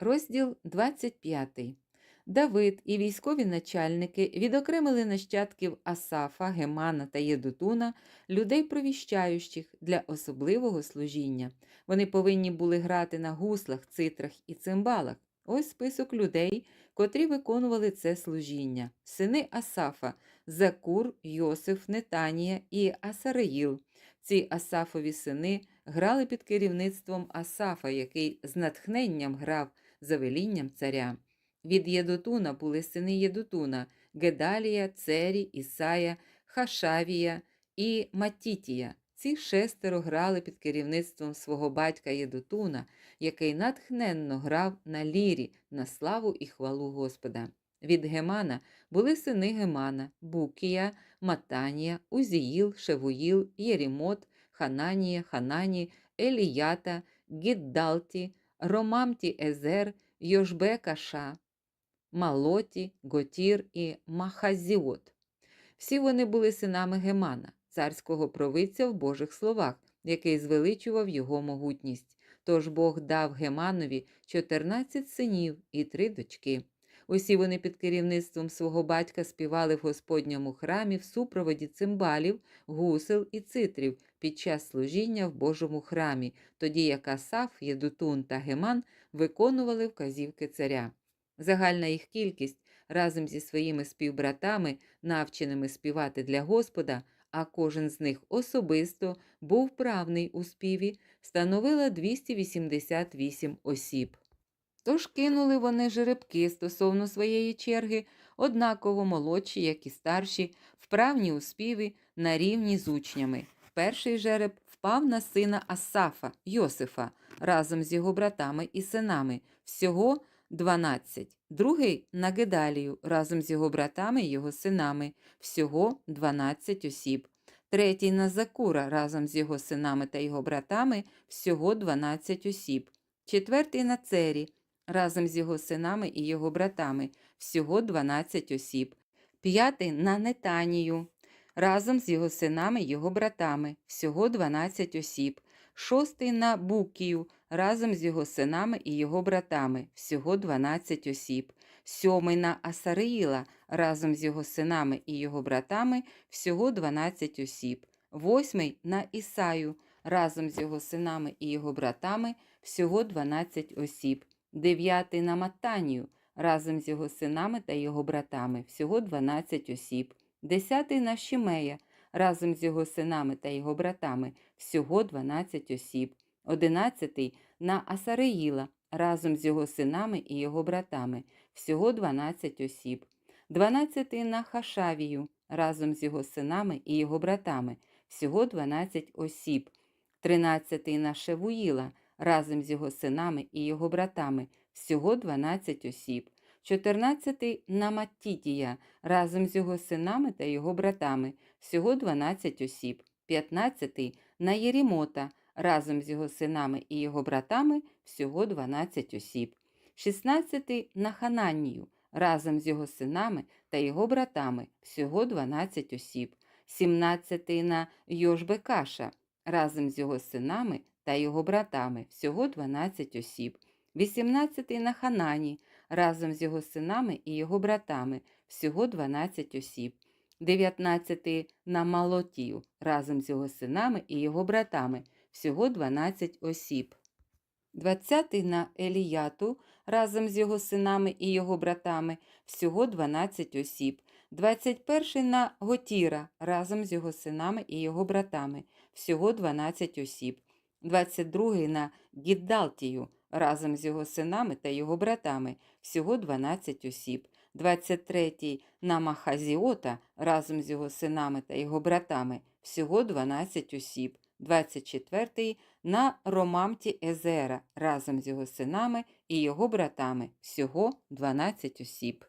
Розділ 25. Давид і військові начальники відокремили нащадків Асафа, Гемана та Єдутуна, людей провіщаючих для особливого служіння. Вони повинні були грати на гуслах, цитрах і цимбалах. Ось список людей, котрі виконували це служіння: сини Асафа, Закур, Йосиф, Нетанія і Асареїл. Ці Асафові сини грали під керівництвом Асафа, який з натхненням грав за велінням царя. Від Єдутуна були сини Єдутуна Гедалія, Цері, Ісая, Хашавія і Матітія. Ці шестеро грали під керівництвом свого батька Єдутуна, який натхненно грав на лірі на славу і хвалу Господа. Від Гемана були сини Гемана, Букія, Матанія, Узіїл, Шевуїл, Єрімот, Хананія, Ханані, Еліята, Гіддалті, Ромамті Езер, Йошбе Каша, Малоті, Готір і Махазіот. Всі вони були синами Гемана, царського провидця в Божих словах, який звеличував його могутність. Тож Бог дав Геманові 14 синів і три дочки. Усі вони під керівництвом свого батька співали в Господньому храмі в супроводі цимбалів, гусел і цитрів під час служіння в Божому храмі, тоді як Асаф, Єдутун та Геман виконували вказівки царя. Загальна їх кількість разом зі своїми співбратами, навченими співати для Господа, а кожен з них особисто був правний у співі, становила 288 осіб. Тож кинули вони жеребки стосовно своєї черги, однаково молодші, як і старші, вправні у співі на рівні з учнями. Перший жереб впав на сина Асафа, Йосифа, разом з його братами і синами, всього 12. Другий на Гедалію, разом з його братами і його синами, всього 12 осіб. Третій на Закура разом з його синами та його братами, всього 12 осіб. Четвертий на Цері разом з його синами і його братами, всього 12 осіб. П'ятий на Нетанію разом з його синами і його братами, всього 12 осіб. Шостий на Букію разом з його синами і його братами, всього 12 осіб. Сьомий на Асариїла разом з його синами і його братами, всього 12 осіб. Восьмий на Ісаю разом з його синами і його братами, всього 12 осіб. Дев'ятий на Матанію разом з його синами та його братами, всього 12 осіб. Десятий на Шімея разом з його синами та його братами, всього 12 осіб. Одинадцятий на Асареїла разом з його синами і його братами, всього 12 осіб. Дванадцятий на Хашавію разом з його синами і його братами, всього 12 осіб. Тринадцятий на Шевуїла разом з його синами і його братами, всього 12 осіб. 14 на Маттітія разом з його синами та його братами, всього 12 осіб. 15 на Єрімота разом з його синами і його братами, всього 12 осіб. 16 на Хананію разом з його синами та його братами, всього 12 осіб. 17 на Йошбекаша разом з його синами та його братами, всього 12 осіб. 18 на Ханані разом з його синами і його братами, всього 12 осіб. 19 на Малотію разом з його синами і його братами, всього 12 осіб. 20 на Еліяту разом з його синами і його братами, всього 12 осіб. 21 на Готіра разом з його синами і його братами, всього 12 осіб. 22 на Гіддалтію разом з його синами та його братами, всього 12 осіб. 23 на Махазіота разом з його синами та його братами, всього 12 осіб. 24 на Ромамті Езера разом з його синами і його братами, всього 12 осіб.